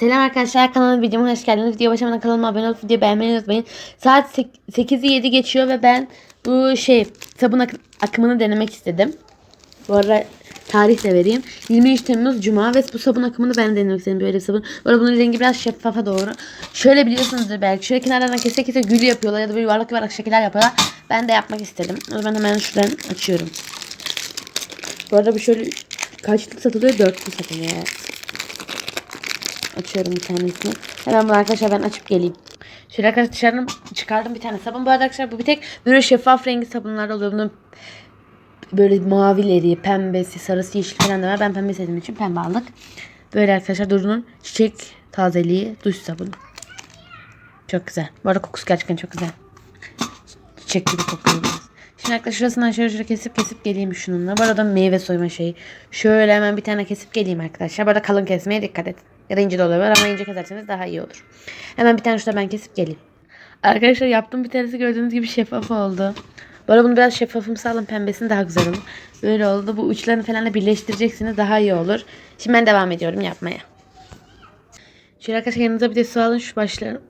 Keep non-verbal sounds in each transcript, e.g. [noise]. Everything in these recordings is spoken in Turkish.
Selam arkadaşlar kanalıma videoma hoş geldiniz. Video başlamadan kanalıma abone olup video beğenmeyi unutmayın. Saat 8'i 7 geçiyor ve ben bu şey sabun ak- akımını denemek istedim. Bu arada tarih de vereyim. 23 Temmuz Cuma ve bu sabun akımını ben denemek istedim böyle bir sabun. Bu arada bunun rengi biraz şeffafa doğru. Şöyle biliyorsunuzdur belki. Şöyle kenarlardan kese kese gül yapıyorlar ya da böyle yuvarlak yuvarlak şekiller yapıyorlar. Ben de yapmak istedim. O zaman hemen şuradan açıyorum. Bu arada bu şöyle kaçlık satılıyor? Dörtlü satılıyor. Açıyorum bir tanesini. Hemen bunu arkadaşlar ben açıp geleyim. Şöyle arkadaşlar dışarıdan çıkardım bir tane sabun. Bu arada arkadaşlar bu bir tek böyle şeffaf rengi sabunlar oluyor. Bunun böyle mavileri, pembesi, sarısı, yeşil falan da var. Ben pembe sevdiğim için pembe aldık. Böyle arkadaşlar Duru'nun çiçek tazeliği duş sabunu. Çok güzel. Bu arada kokusu gerçekten çok güzel. Çiçek gibi kokuyor. Şimdi arkadaşlar şurasından şöyle şöyle kesip kesip geleyim şununla. Bu arada meyve soyma şeyi. Şöyle hemen bir tane kesip geleyim arkadaşlar. Bu arada kalın kesmeye dikkat edin. Ya da ince de olabilir ama ince keserseniz daha iyi olur. Hemen bir tane şurada ben kesip geleyim. Arkadaşlar yaptığım bir tanesi gördüğünüz gibi şeffaf oldu. Arada bunu biraz şeffafımsı alın pembesini daha güzel olur. Böyle oldu. Bu uçlarını falan da birleştireceksiniz daha iyi olur. Şimdi ben devam ediyorum yapmaya. Şöyle arkadaşlar yanınıza bir de su alın şu başları.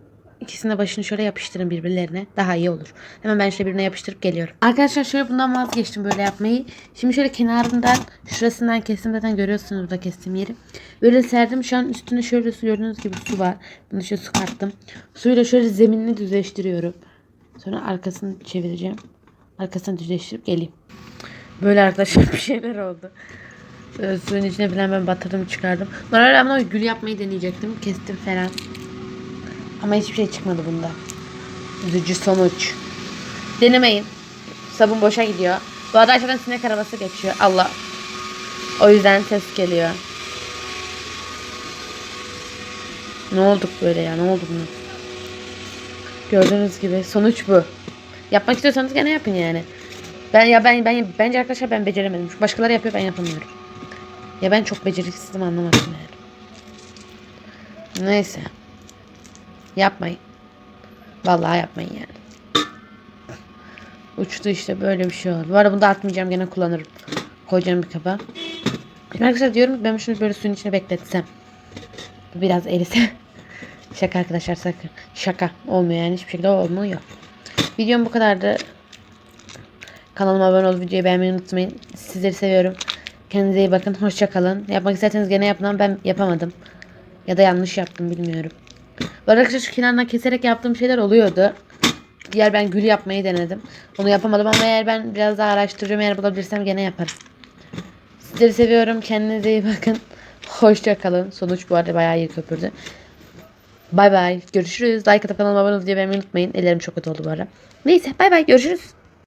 İkisinin de başını şöyle yapıştırın birbirlerine. Daha iyi olur. Hemen ben şöyle birbirine yapıştırıp geliyorum. Arkadaşlar şöyle bundan vazgeçtim böyle yapmayı. Şimdi şöyle kenarından şurasından kestim zaten görüyorsunuz burada kestiğim yeri. Böyle serdim. Şu an üstüne şöyle su gördüğünüz gibi su var. Bunu şöyle su kattım. Suyla şöyle zeminini düzleştiriyorum. Sonra arkasını çevireceğim. Arkasını düzleştirip geleyim. Böyle arkadaşlar [laughs] bir şeyler oldu. Suyun içine falan ben batırdım çıkardım. Normalde ama gül yapmayı deneyecektim. Kestim falan. Ama hiçbir şey çıkmadı bunda. Üzücü sonuç. Denemeyin. Sabun boşa gidiyor. Bu arada aşağıdan sinek arabası geçiyor. Allah. O yüzden ses geliyor. Ne olduk böyle ya? Ne oldu buna? Gördüğünüz gibi sonuç bu. Yapmak istiyorsanız gene yapın yani. Ben ya ben ben bence arkadaşlar ben beceremedim. Başkaları yapıyor ben yapamıyorum. Ya ben çok beceriksizim anlamadım yani. Neyse. Yapmayın. Vallahi yapmayın yani. Uçtu işte böyle bir şey oldu. Bu arada bunu da atmayacağım gene kullanırım. Koyacağım bir kaba. Arkadaşlar diyorum ben şunu böyle suyun içine bekletsem. Biraz erise. [laughs] Şaka arkadaşlar sakın. Şaka. Olmuyor yani hiçbir şekilde olmuyor. Videom bu kadardı. Kanalıma abone olup videoyu beğenmeyi unutmayın. Sizleri seviyorum. Kendinize iyi bakın. Hoşça kalın. Yapmak isterseniz gene yapın ama ben yapamadım. Ya da yanlış yaptım bilmiyorum. Arada arkadaşlar şu kenarından keserek yaptığım şeyler oluyordu. Diğer ben gül yapmayı denedim. Onu yapamadım ama eğer ben biraz daha araştırıyorum eğer bulabilirsem gene yaparım. Sizleri seviyorum. Kendinize iyi bakın. Hoşça kalın. Sonuç bu arada bayağı iyi köpürdü. Bay bay. Görüşürüz. Like atıp kanalıma abone olmayı unutmayın. Ellerim çok kötü oldu bu ara. Neyse bay bay. Görüşürüz.